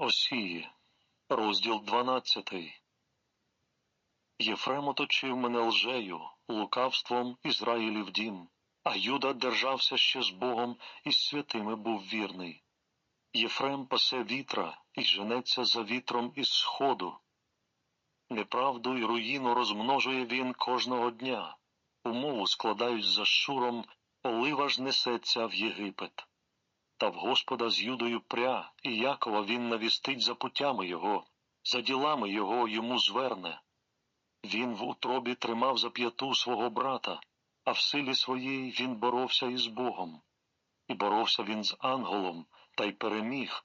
Осії, розділ 12. Єфрем оточив мене лжею, лукавством Ізраїлів дім, а Юда держався ще з Богом і з святими був вірний. Єфрем пасе вітра і женеться за вітром із сходу. Неправду й руїну розмножує він кожного дня. Умову складають за шуром, олива ж несеться в Єгипет. Та в Господа з Юдою пря, і Якова він навістить за путями його, за ділами його йому зверне. Він в утробі тримав за п'яту свого брата, а в силі своїй він боровся із Богом. І боровся він з ангелом, та й переміг.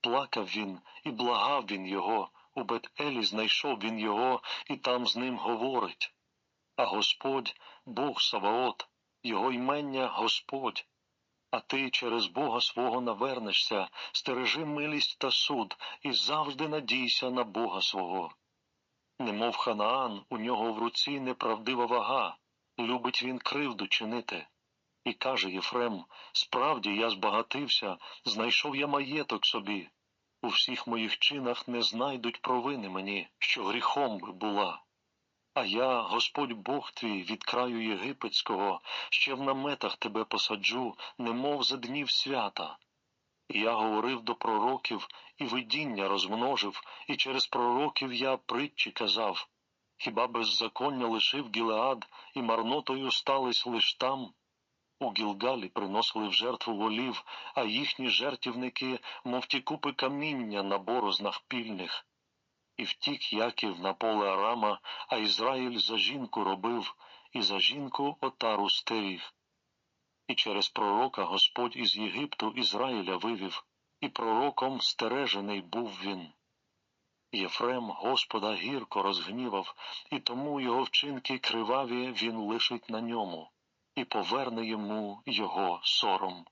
Плакав він і благав він його, у Бет-Елі знайшов він його, і там з ним говорить. А Господь, Бог Саваот, його ймення Господь. А ти через Бога свого навернешся, стережи милість та суд, і завжди надійся на Бога свого. Немов Ханаан, у нього в руці неправдива вага, любить він кривду чинити. І каже Єфрем, справді я збагатився, знайшов я маєток собі. У всіх моїх чинах не знайдуть провини мені, що гріхом би була. А я, Господь Бог твій, від краю єгипетського, ще в наметах тебе посаджу, немов за днів свята. І я говорив до пророків, і видіння розмножив, і через пророків я притчі казав. Хіба беззаконня лишив Гілеад, і марнотою стались лиш там? У Гілгалі приносили в жертву волів, а їхні жертівники, мов ті купи каміння на борознах пільних. І втік Яків на поле Арама, а Ізраїль за жінку робив, і за жінку отару стеріг. І через пророка Господь із Єгипту Ізраїля вивів, і пророком стережений був він. Єфрем Господа гірко розгнівав, і тому його вчинки криваві він лишить на ньому, і поверне йому його сором.